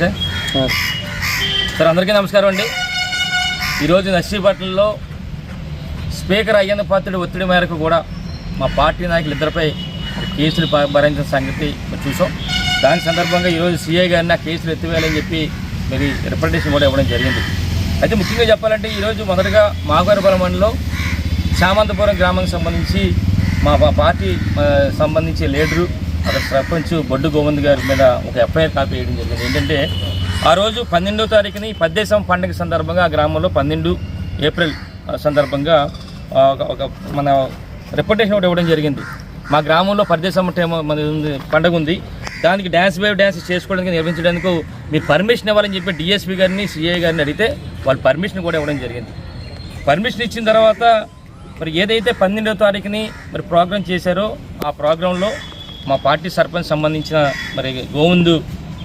Sir sir అందరికీ నమస్కారం అండి. ఈరోజు నర్సీపట్నంలో స్పీకర్ అయ్యన్న పాత్రుడి ఒత్తిడి మేరకు కూడా మా పార్టీ నాయకులు ఇద్దరిపై కేసులు భరించిన సంగతి చూసాం. దాని సందర్భంగా ఈరోజు సీఐ గారిని ఆ కేసులు ఎత్తివేయాలని చెప్పి మరి రిప్రజెంటేషన్ కూడా ఇవ్వడం జరిగింది. అయితే ముఖ్యంగా చెప్పాలంటే ఈరోజు మొదటగా మాగారపురం మండలం శామంతపురం గ్రామానికి సంబంధించి మా పార్టీ సంబంధించి లీడరు అక్కడ సర్పంచ్ బొడ్డు గోవింద్ గారి మీద ఒక ఎఫ్ఐఆర్ కాపీ వేయడం జరిగింది. ఏంటంటే ఆ రోజు పన్నెండో తారీఖుని పద్దేశం పండుగ సందర్భంగా ఆ గ్రామంలో పన్నెండు ఏప్రిల్ సందర్భంగా ఒక- ఒక మన రిప్రజెంటేషన్ ఒకటి ఇవ్వడం జరిగింది. మా గ్రామంలో పరదేశం టైం- మన ఉంది పండుగ ఉంది. దానికి డ్యాన్స్ వేవ్ డ్యాన్స్ చేసుకోవడానికి నిర్వహించడానికి మీరు పర్మిషన్ ఇవ్వాలని చెప్పి డిఎస్పీ గారిని సిఐ గారిని అడిగితే వాళ్ళు పర్మిషన్ కూడా ఇవ్వడం జరిగింది. పర్మిషన్ ఇచ్చిన తర్వాత మరి ఏదైతే పన్నెండో తారీఖుని మరి ప్రోగ్రామ్ చేశారో ఆ ప్రోగ్రాంలో మా పార్టీ సర్పంచ్ సంబంధించిన మరి గోవిందు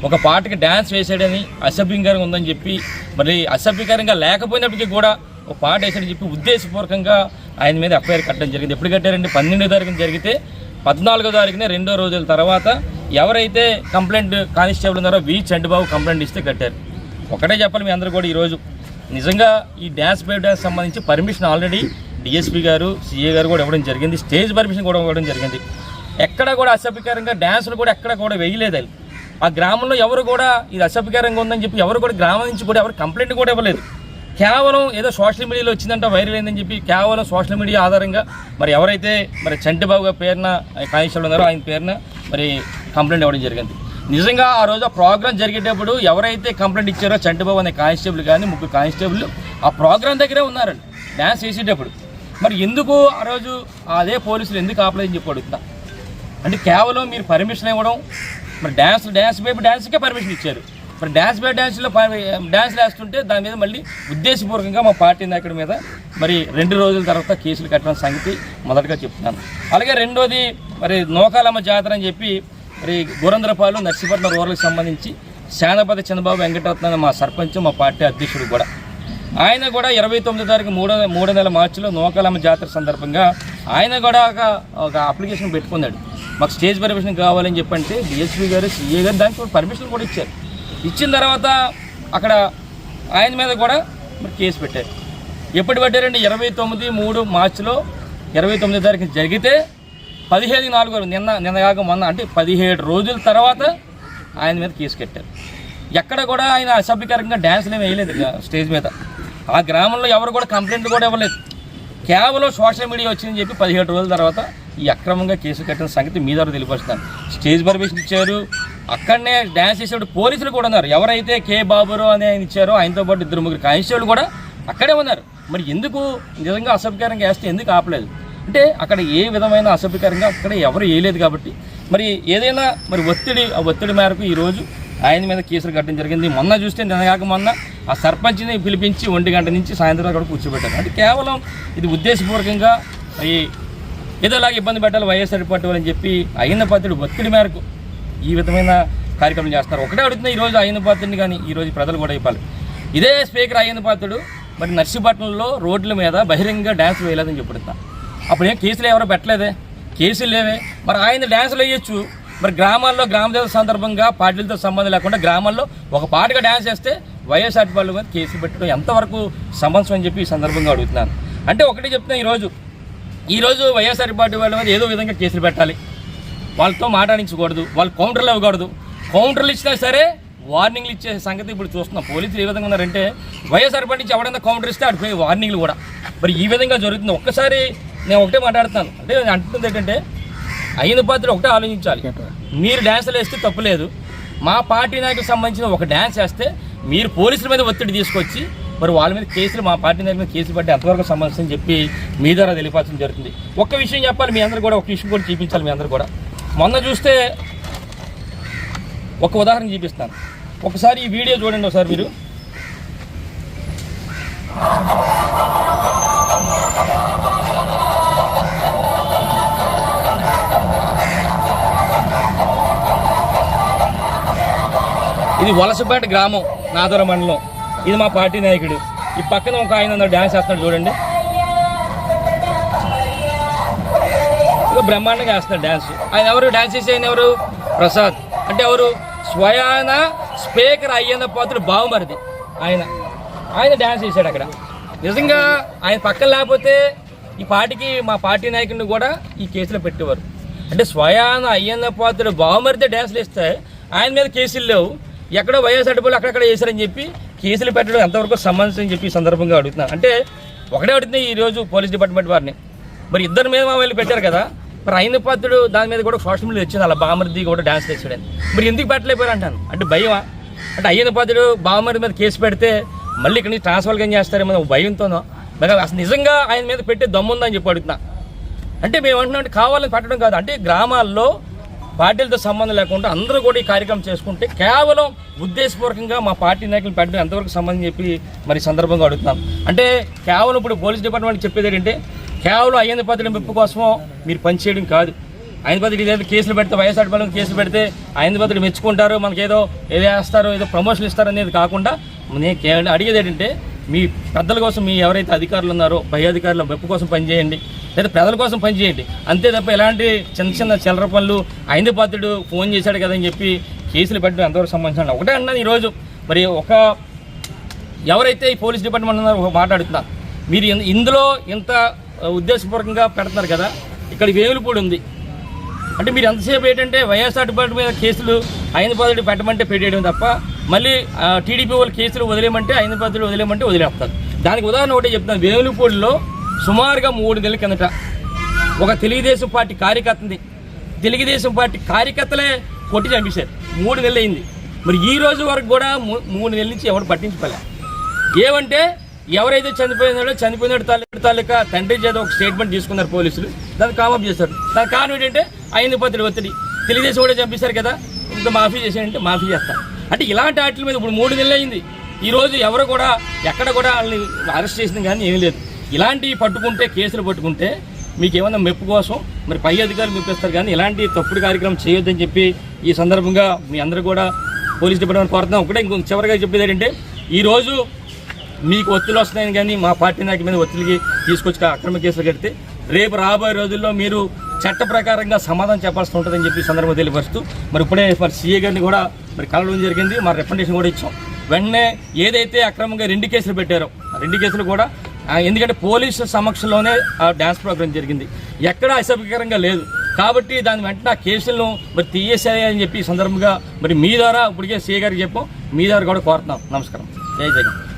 ఒక పాటకి డ్యాన్స్ వేసాడని అసభ్యంకరంగా ఉందని చెప్పి మరి అసభ్యకరంగా లేకపోయినప్పటికీ కూడా ఒక పాట వేసాడని చెప్పి ఉద్దేశపూర్వకంగా ఆయన మీద ఎఫ్ఐఆర్ కట్టడం జరిగింది. ఎప్పుడు కట్టారంటే పన్నెండో తారీఖున జరిగితే పద్నాలుగో తారీఖున రెండో రోజుల తర్వాత ఎవరైతే కంప్లైంట్ కానిస్టేబుల్ ఉన్నారో వి చండబాబు కంప్లైంట్ ఇస్తే కట్టారు. ఒకటే చెప్పాలి మీ అందరూ కూడా ఈరోజు నిజంగా ఈ డ్యాన్స్ బై డ్యాన్స్ సంబంధించి పర్మిషన్ ఆల్రెడీ డిఎస్పీ గారు సిఏ గారు కూడా ఇవ్వడం జరిగింది. స్టేజ్ పర్మిషన్ కూడా ఇవ్వడం జరిగింది. ఎక్కడ కూడా అసభ్యకరంగా డ్యాన్సులు కూడా ఎక్కడ కూడా వేయలేదు ఆ గ్రామంలో ఎవరు కూడా ఇది అసభ్యకరంగా ఉందని చెప్పి ఎవరు కూడా గ్రామం నుంచి కూడా ఎవరు కంప్లైంట్ కూడా ఇవ్వలేదు. కేవలం ఏదో సోషల్ మీడియాలో వచ్చిందంట వైరల్ అయిందని చెప్పి కేవలం సోషల్ మీడియా ఆధారంగా మరి ఎవరైతే మరి చంటిబాబు గారి పేరున కానిస్టేబుల్ ఉన్నారో ఆయన పేరున మరి కంప్లైంట్ ఇవ్వడం జరిగింది. నిజంగా ఆ రోజు ఆ ప్రోగ్రామ్ జరిగేటప్పుడు ఎవరైతే కంప్లైంట్ ఇచ్చారో చంటిబాబు అనే కానిస్టేబుల్ కానీ ముగ్గురు కానిస్టేబుల్ ఆ ప్రోగ్రామ్ దగ్గరే ఉన్నారండి డ్యాన్స్ వేసేటప్పుడు. మరి ఎందుకు ఆ రోజు అదే పోలీసులు ఎందుకు ఆపలేదని చెప్పి అడుగుతా అంటే కేవలం మీరు పర్మిషన్ ఇవ్వడం మరి డ్యాన్స్ డ్యాన్స్ బేబీ డ్యాన్స్కే పర్మిషన్ ఇచ్చారు. మరి డ్యాన్స్ బై డ్యాన్స్లో డ్యాన్స్ వేస్తుంటే దాని మీద మళ్ళీ ఉద్దేశపూర్వకంగా మా పార్టీ నాయకుడి మీద మరి రెండు రోజుల తర్వాత కేసులు కట్టడం సంగతి మొదటగా చెప్తున్నాను. అలాగే రెండోది మరి నోకాలమ్మ జాతర అని చెప్పి మరి గురంద్రపాలు నర్సీపట్నం రూరల్కి సంబంధించి శానపతి చంద్రబాబు వెంకటరత్న మా సర్పంచ్ మా పార్టీ అధ్యక్షుడు కూడా. ఆయన కూడా ఇరవై తొమ్మిదో తారీఖు మూడో మూడో నెల మార్చిలో నోకాలమ్మ జాతర సందర్భంగా ఆయన కూడా ఒక ఒక అప్లికేషన్ పెట్టుకున్నాడు. మాకు స్టేజ్ పర్మిషన్ కావాలని చెప్పంటే డిఎస్పీ గారు సిఏ గారు దానికి పర్మిషన్ కూడా ఇచ్చారు. ఇచ్చిన తర్వాత అక్కడ ఆయన మీద కూడా మరి కేసు పెట్టారు. ఎప్పుడు పెట్టారండి ఇరవై తొమ్మిది మూడు మార్చిలో ఇరవై తొమ్మిది తారీఖు జరిగితే పదిహేను నాలుగు నిన్న నిన్న కాక మొన్న అంటే పదిహేడు రోజుల తర్వాత ఆయన మీద కేసు కట్టారు. ఎక్కడ కూడా ఆయన అసభ్యకరంగా డ్యాన్స్లు ఏమి వేయలేదు స్టేజ్ మీద. ఆ గ్రామంలో ఎవరు కూడా కంప్లైంట్ కూడా ఇవ్వలేదు. కేవలం సోషల్ మీడియా వచ్చిందని చెప్పి పదిహేడు రోజుల తర్వాత ఈ అక్రమంగా కేసు కట్టిన సంగతి మీ ద్వారా తెలియపరుస్తాను స్టేజ్ పర్మిషన్ ఇచ్చారు. అక్కడనే డ్యాన్స్ చేసేవాడు పోలీసులు కూడా ఉన్నారు. ఎవరైతే కే బాబురు అని ఆయన ఇచ్చారో ఆయనతో పాటు ఇద్దరు ముగ్గురు కానిస్టేబుల్ కూడా అక్కడే ఉన్నారు. మరి ఎందుకు నిజంగా అసభ్యకరంగా వేస్తే ఎందుకు ఆపలేదు? అంటే అక్కడ ఏ విధమైన అసభ్యకరంగా అక్కడ ఎవరు వేయలేదు కాబట్టి. మరి ఏదైనా మరి ఒత్తిడి ఆ ఒత్తిడి మేరకు ఈరోజు ఆయన మీద కేసులు కట్టడం జరిగింది. మొన్న చూస్తే నిన్నగాక మొన్న ఆ సర్పంచ్ని పిలిపించి ఒంటి గంట నుంచి సాయంత్రం అక్కడ కూర్చోబెట్టారు. అంటే కేవలం ఇది ఉద్దేశపూర్వకంగా ఈ ఏదోలాగా ఇబ్బంది పెట్టాలి వైఎస్ఆర్ పార్టీ అని చెప్పి అయిన పాత్రుడు ఒత్తిడి మేరకు ఈ విధమైన కార్యక్రమం చేస్తారు ఒకటే అడుగుతున్నా ఈరోజు అయిన పాత్రుడిని కానీ ఈరోజు ప్రజలు కూడా ఇవ్వాలి. ఇదే స్పీకర్ అయిన పాత్రుడు మరి నర్సీపట్నంలో రోడ్ల మీద బహిరంగ డ్యాన్స్ వేయలేదని చెప్పుడుతా అప్పుడు ఏం కేసులు ఎవరో పెట్టలేదే? కేసులు లేవే. మరి ఆయన డ్యాన్సులు వేయొచ్చు. మరి గ్రామాల్లో గ్రామదేవత సందర్భంగా పార్టీలతో సంబంధం లేకుండా గ్రామాల్లో ఒక పాటగా డ్యాన్స్ చేస్తే వైఎస్ఆర్ వాళ్ళ మీద కేసులు పెట్టడం ఎంతవరకు సమంతం అని చెప్పి ఈ సందర్భంగా అడుగుతున్నాను. అంటే ఒకటే చెప్తున్నా ఈరోజు ఈరోజు వైఎస్ఆర్ పార్టీ వాళ్ళ మీద ఏదో విధంగా కేసులు పెట్టాలి. వాళ్ళతో మాట్లాడించకూడదు వాళ్ళు కౌంటర్లు ఇవ్వకూడదు. కౌంటర్లు ఇచ్చినా సరే వార్నింగ్లు ఇచ్చే సంగతి ఇప్పుడు చూస్తున్నాం. పోలీసులు ఏ విధంగా ఉన్నారంటే వైఎస్ఆర్ పార్టీ నుంచి ఎవడైనా కౌంటర్ ఇస్తే అడిపోయే వార్నింగ్లు కూడా. మరి ఈ విధంగా జరుగుతుంది. ఒక్కసారి నేను ఒకటే మాట్లాడుతాను అంటే నేను అంటుంది ఏంటంటే అయిన పాత్ర ఒకటే ఆలోచించాలి. మీరు డ్యాన్సులు వేస్తే తప్పులేదు మా పార్టీ నాయకులకు సంబంధించిన ఒక డ్యాన్స్ వేస్తే మీరు పోలీసుల మీద ఒత్తిడి తీసుకొచ్చి మరి వాళ్ళ మీద కేసులు మా పార్టీ నాయకుల మీద కేసులు పట్టి ఎంతవరకు సమస్య అని చెప్పి మీ ద్వారా తెలియపాల్సిన జరుగుతుంది. ఒక్క విషయం చెప్పాలి మీ అందరు కూడా ఒక విషయం కూడా చూపించాలి మీ అందరు కూడా. మొన్న చూస్తే ఒక ఉదాహరణ చూపిస్తాను. ఒకసారి ఈ వీడియో చూడండి ఒకసారి మీరు. ఇది వలసపేట గ్రామం నాదర మండలం ఇది మా పార్టీ నాయకుడు. ఈ పక్కన ఒక ఆయన డ్యాన్స్ చేస్తున్నాడు చూడండి. ఇక బ్రహ్మాండంగా వేస్తున్నాడు డ్యాన్స్ ఆయన ఎవరు? డ్యాన్స్ చేసే ఆయన ఎవరు? ప్రసాద్. అంటే ఎవరు? స్వయాన స్పీకర్ అయ్యన్న పాత్రుడు బావమరిది. ఆయన. ఆయన డ్యాన్స్ చేశాడు అక్కడ. నిజంగా ఆయన పక్కన లేకపోతే ఈ పార్టీకి మా పార్టీ నాయకుడిని కూడా ఈ కేసులో పెట్టేవారు. అంటే స్వయాన అయ్యన్న పాత్రుడు బావమరిదే డ్యాన్స్లు ఇస్తే ఆయన మీద కేసులు లేవు. ఎక్కడో వైఎస్ డబ్బులు అక్కడక్కడ చేశారని చెప్పి కేసులు పెట్టడం ఎంతవరకు సంబంధించి అని చెప్పి ఈ సందర్భంగా అడుగుతున్నా. అంటే ఒకటే అడుగుతుంది ఈరోజు పోలీస్ డిపార్ట్మెంట్ వారిని. మరి ఇద్దరి మీద మా వీళ్ళు పెట్టారు కదా మరి అయిన పాత్రుడు దాని మీద కూడా సోషల్ మీడియా వచ్చింది అలా బామర్ది కూడా డ్యాన్స్ తెచ్చాడని. మరి ఎందుకు పెట్టలేకపోయారు అంటాను? అంటే భయమా? అంటే అయ్యన పాత్రుడు బామర్ది మీద కేసు పెడితే మళ్ళీ ఇక్కడ నుంచి ట్రాన్స్ఫర్ ఏం చేస్తారేమో ఒక భయంతోనో? మరి అసలు నిజంగా ఆయన మీద పెట్టే దమ్ముందని చెప్పి అడుగుతున్నా. అంటే మేము అంటున్నాం అంటే కావాలని పెట్టడం కాదు. అంటే గ్రామాల్లో పార్టీలతో సంబంధం లేకుండా అందరూ కూడా ఈ కార్యక్రమం చేసుకుంటే కేవలం ఉద్దేశపూర్వకంగా మా పార్టీ నాయకులు పెట్టడం ఎంతవరకు సంబంధం చెప్పి మరి సందర్భంగా అడుగుతున్నాం. అంటే కేవలం ఇప్పుడు పోలీస్ డిపార్ట్మెంట్ చెప్పేది ఏంటంటే కేవలం అయ్యంది పద్ధతి మెప్పు కోసమో మీరు పనిచేయడం కాదు. ఆయన పద్ధతి కేసులు పెడితే వైఎస్ఆర్ బలం కేసులు పెడితే ఆయన మెచ్చుకుంటారు మనకేదో ఏదో వేస్తారో ఏదో ప్రమోషన్ ఇస్తారనేది కాకుండా నేను అడిగేది ఏంటంటే మీ పెద్దల కోసం మీ ఎవరైతే అధికారులు ఉన్నారో పై అధికారుల మెప్పు కోసం పనిచేయండి. లేదా ప్రజల కోసం పనిచేయండి. అంతే తప్ప ఎలాంటి చిన్న చిన్న చిల్లర పనులు ఐదు పాత్రుడు ఫోన్ చేశాడు కదా అని చెప్పి కేసులు పెట్టడం ఎంతవరకు సంబంధించిన ఒకటే అన్నాను ఈరోజు. మరి ఒక ఎవరైతే ఈ పోలీస్ డిపార్ట్మెంట్ ఉన్నారో ఒక మాట్లాడుతున్నా మీరు ఇందులో ఇంత ఉద్దేశపూర్వకంగా పెడుతున్నారు కదా ఇక్కడ వేలుపూడి ఉంది. అంటే మీరు ఎంతసేపు ఏంటంటే వైఎస్ఆర్ డిపార్ట్మెంట్ మీద కేసులు ఐదు పద్ధతి పెట్టమంటే పెట్టేయడం తప్ప మళ్ళీ టీడీపీ వాళ్ళు కేసులు వదిలేయమంటే ఐదు పద్ధతులు వదిలేయమంటే వదిలేస్తారు. దానికి ఉదాహరణ ఒకటే చెప్తాను వేలుపూడిలో సుమారుగా మూడు నెలల కిందట ఒక తెలుగుదేశం పార్టీ కార్యకర్తని తెలుగుదేశం పార్టీ కార్యకర్తలే కొట్టి చంపేశారు. మూడు నెలలు అయింది. మరి ఈ రోజు వరకు కూడా మూడు నెలల నుంచి ఎవరు పట్టించుకోలే. ఏమంటే ఎవరైతే చనిపోయినాడో చనిపోయినాడు తాలూకా తాలూకా తండ్రి చేత ఒక స్టేట్మెంట్ తీసుకున్నారు పోలీసులు. దాన్ని కామప్ చేశారు. దాని కారణం ఏంటంటే ఐదు పత్రులు ఒత్తిడి. తెలుగుదేశం కూడా చంపేశారు కదా. ఇంత మాఫీ చేశాడంటే మాఫీ చేస్తారు. అంటే ఇలాంటి వాటి మీద ఇప్పుడు మూడు నెలలు అయింది. ఈరోజు ఎవరు కూడా ఎక్కడ కూడా వాళ్ళని అరెస్ట్ చేసింది కానీ ఏమీ లేదు. ఇలాంటివి పట్టుకుంటే కేసులు పట్టుకుంటే మీకు ఏమైనా మెప్పు కోసం మరి పై అధికారులు మెప్పిస్తారు కానీ ఇలాంటి తప్పుడు కార్యక్రమం చేయొద్దని చెప్పి ఈ సందర్భంగా మీ అందరూ కూడా పోలీస్ డిపార్ట్మెంట్ కోరుతున్నాం ఒకటే ఇంకొక చివరిగా చెప్పేది ఏంటంటే ఈరోజు మీకు ఒత్తిడి వస్తున్నాయని కానీ మా పార్టీ నాయకుల మీద ఒత్తిడికి తీసుకొచ్చి అక్రమ కేసులు కడితే రేపు రాబోయే రోజుల్లో మీరు చట్ట ప్రకారంగా సమాధానం చెప్పాల్సి ఉంటుందని చెప్పి సందర్భంగా తెలియపరుస్తూ మరి ఇప్పుడే మరి సీఏ గారిని కూడా మరి కలవడం జరిగింది. మరి రికమెండేషన్ కూడా ఇచ్చాం. వెంటనే ఏదైతే అక్రమంగా రెండు కేసులు పెట్టారో రెండు కేసులు కూడా ఎందుకంటే పోలీసు సమక్షంలోనే ఆ డ్యాన్స్ ప్రోగ్రామ్ జరిగింది. ఎక్కడా అసభ్యకరంగా లేదు. కాబట్టి దాని వెంటనే ఆ కేసులను మరి తీయేసాయి అని చెప్పి ఈ సందర్భంగా మరి మీ ద్వారా ఇప్పటికే సీఏ గారికి చెప్పాం. మీ ద్వారా కూడా కోరుతున్నాం. నమస్కారం. జై జగన్.